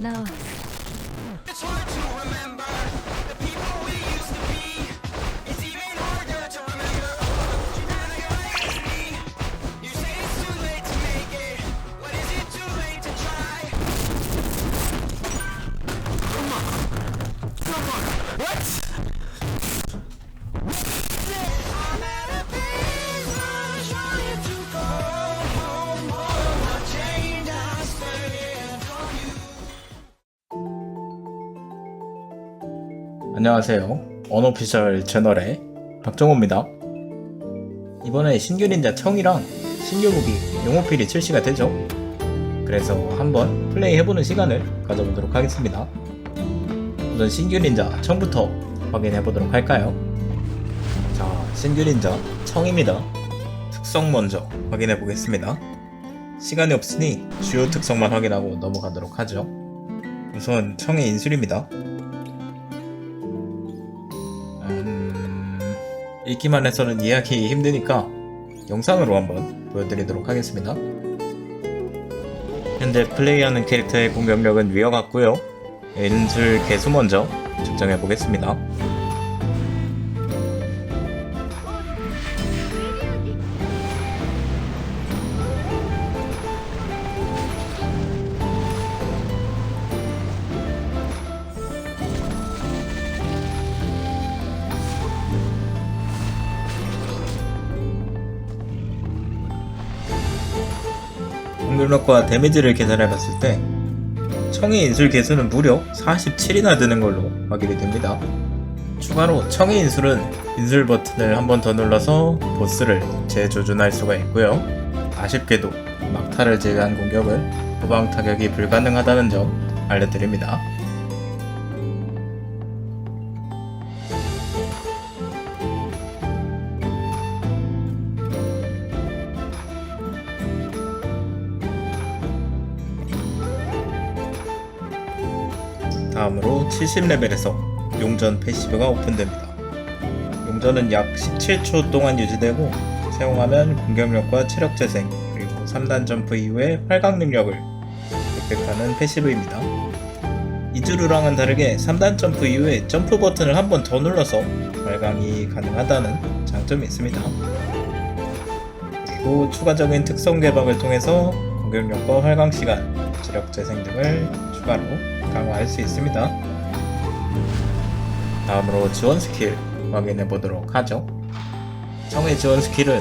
나 안녕하세요. 언오피셜 채널의 박정호입니다. 이번에 신규 닌자 청이랑 신규 무기 용호필이 출시가 되죠. 그래서 한번 플레이 해보는 시간을 가져보도록 하겠습니다. 우선 신규 닌자 청부터 확인해보도록 할까요? 자, 신규 닌자 청입니다. 특성 먼저 확인해보겠습니다. 시간이 없으니 주요 특성만 확인하고 넘어가도록 하죠. 우선 청의 인술입니다. 읽기만 해서는 이해하기 힘드니까 영상으로 한번 보여드리도록 하겠습니다. 현재 플레이하는 캐릭터의 공격력은 위와 같고요. 인술 개수 먼저 측정해 보겠습니다. 공격력과 데미지를 계산해 봤을 때 청의 인술 개수는 무려 47이나 되는 걸로 확인이 됩니다. 추가로 청의 인술은 인술 버튼을 한 번 더 눌러서 보스를 재조준할 수가 있고요. 아쉽게도 막타를 제외한 공격은 후방 타격이 불가능하다는 점 알려드립니다. 다음으로 70레벨에서 용전 패시브가 오픈됩니다. 용전은 약 17초 동안 유지되고 사용하면 공격력과 체력 재생 그리고 3단 점프 이후에 활강 능력을 획득하는 패시브입니다. 이즈루랑은 다르게 3단 점프 이후에 점프 버튼을 한 번 더 눌러서 활강이 가능하다는 장점이 있습니다. 그리고 추가적인 특성 개방을 통해서 공격력과 활강 시간, 체력 재생 등을 추가로 강화할 수 있습니다. 다음으로 지원 스킬 확인해 보도록 하죠. 청의 지원 스킬은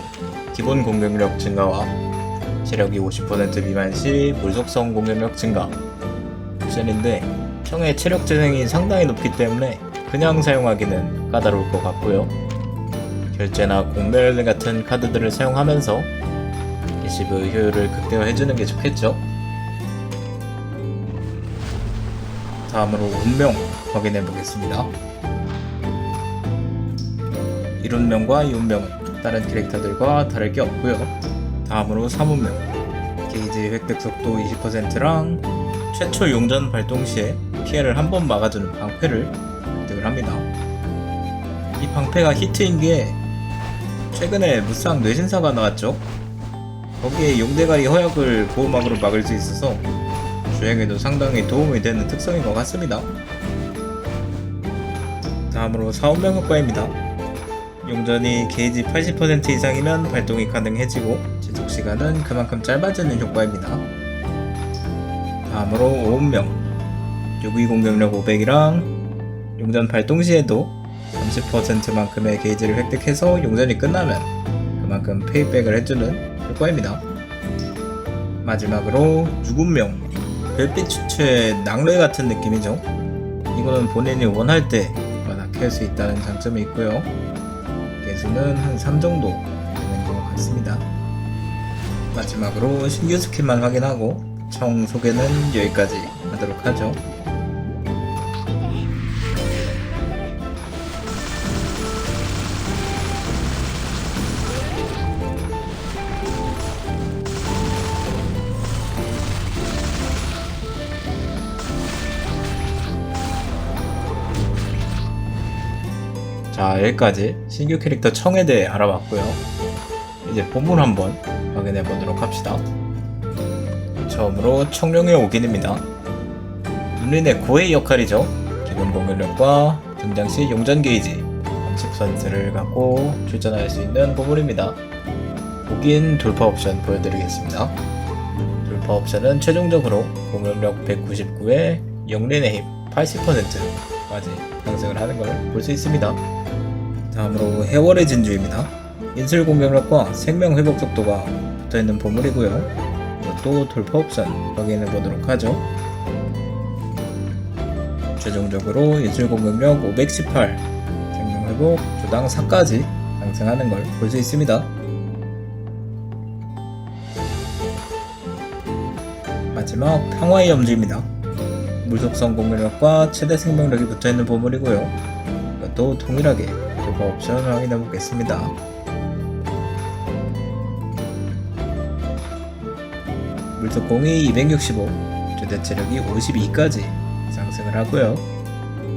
기본 공격력 증가와 체력이 50% 미만 시 물속성 공격력 증가 옵션인데 청의 체력 재생이 상당히 높기 때문에 그냥 사용하기는 까다로울 것 같고요. 결제나 공멸 같은 카드들을 사용하면서 리시브 효율을 극대화해주는 게 좋겠죠. 다음으로 운명 확인해 보겠습니다. 이룬명과 이운명은 다른 캐릭터들과 다를 게 없고요. 다음으로 3운명 게이지 획득 속도 20%랑 최초 용전 발동 시에 피해를 한 번 막아주는 방패를 획득을 합니다. 이 방패가 히트인 게 최근에 무쌍 뇌신사가 나왔죠. 거기에 용대가리 허약을 보호막으로 막을 수 있어서 주행에도 상당히 도움이 되는 특성인 것 같습니다. 다음으로 사운명 효과입니다. 용전이 게이지 80% 이상이면 발동이 가능해지고 지속 시간은 그만큼 짧아지는 효과입니다. 다음으로 오운명 유기 공격력 500이랑 용전 발동 시에도 30%만큼의 게이지를 획득해서 용전이 끝나면 그만큼 페이백을 해주는 효과입니다. 마지막으로 유군명 별빛 추추의 낙뢰 같은 느낌이죠. 이거는 본인이 원할 때마다 켤 수 있다는 장점이 있고요. 개수는 한 3 정도 되는 것 같습니다. 마지막으로 신규 스킬만 확인하고 청 소개는 여기까지 하도록 하죠. 자 여기까지 신규 캐릭터 청에 대해 알아봤고요 이제 본문 한번 확인해 보도록 합시다 처음으로 청룡의 오긴입니다 눈린의 고의 역할이죠. 기본 공격력과 등장 시 용전 게이지, 방식 선수를 갖고 출전할 수 있는 보물입니다. 보긴 돌파 옵션 보여드리겠습니다. 돌파 옵션은 최종적으로 공격력 199에 영린의 힘 80%까지 상승을 하는 걸 볼 수 있습니다. 다음으로 해월의 진주입니다. 인술 공격력과 생명 회복 속도가 붙어있는 보물이고요. 이것도 돌파 옵션 확인해 보도록 하죠. 최종적으로 인술 공격력 518, 생명 회복 조당 4까지 상승하는 걸 볼 수 있습니다. 마지막 평화의 염주입니다. 물속성 공격력과 최대 생명력이 붙어있는 보물이고요. 이것도 동일하게 옵션 확인해 보겠습니다. 물속 공이 265, 최대 체력이 52까지 상승을 하고요.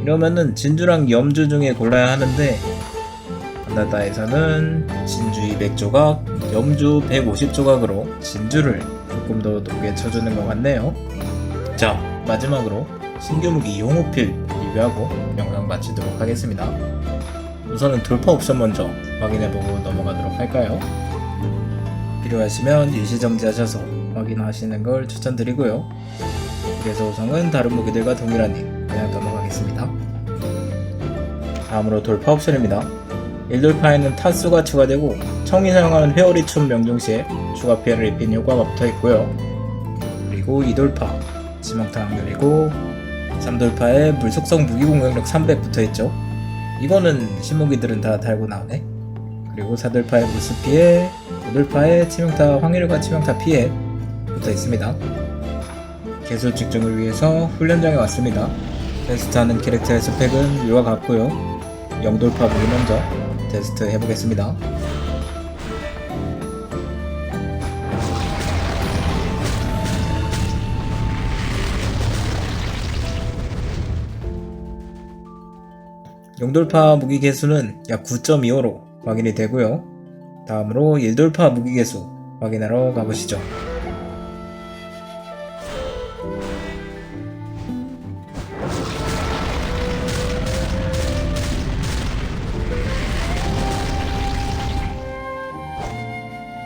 이러면은 진주랑 염주 중에 골라야 하는데 한나다에서는 진주 200조각, 염주 150조각으로 진주를 조금 더 높게 쳐주는 것 같네요. 자, 마지막으로 신규 무기 용호필 리뷰하고 영상 마치도록 하겠습니다. 우선은 돌파 옵션 먼저 확인해보고 넘어가도록 할까요? 필요하시면 일시정지하셔서 확인하시는 걸 추천드리고요. 그래서 우선은 다른 무기들과 동일하니 그냥 넘어가겠습니다. 다음으로 돌파 옵션입니다. 1돌파에는 타수가 추가되고 청이 사용하는 회오리 춤 명중 시에 추가 피해를 입힌 효과가 붙어 있고요. 그리고 2돌파 지망타 확률이고 3돌파에 물속성 무기 공격력 300 붙어 있죠. 이거는 신무기들은 다 달고 나오네. 그리고 4돌파에 무스 피해, 5돌파에 치명타 확률과 치명타 피해 붙어 있습니다. 개수 측정을 위해서 훈련장에 왔습니다. 테스트하는 캐릭터의 스펙은 이와 같고요. 영돌파 무기 먼저 테스트 해보겠습니다. 용돌파 무기 개수는 약 9.25로 확인이 되고요. 다음으로 1돌파 무기 개수 확인하러 가보시죠.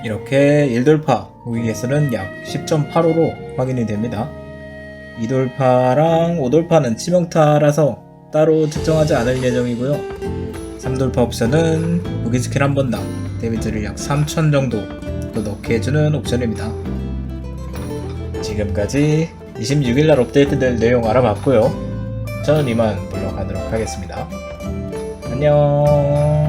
이렇게 1돌파 무기 개수는 약 10.85로 확인이 됩니다. 2돌파랑 5돌파는 치명타라서 따로 측정하지 않을 예정이고요. 3돌파 옵션은 무기 스킬 한 번 당 데미지를 약3000 정도 더 넣게 해주는 옵션입니다. 지금까지 26일날 업데이트될 내용 알아봤고요. 저는 이만 물러가도록 하겠습니다. 안녕.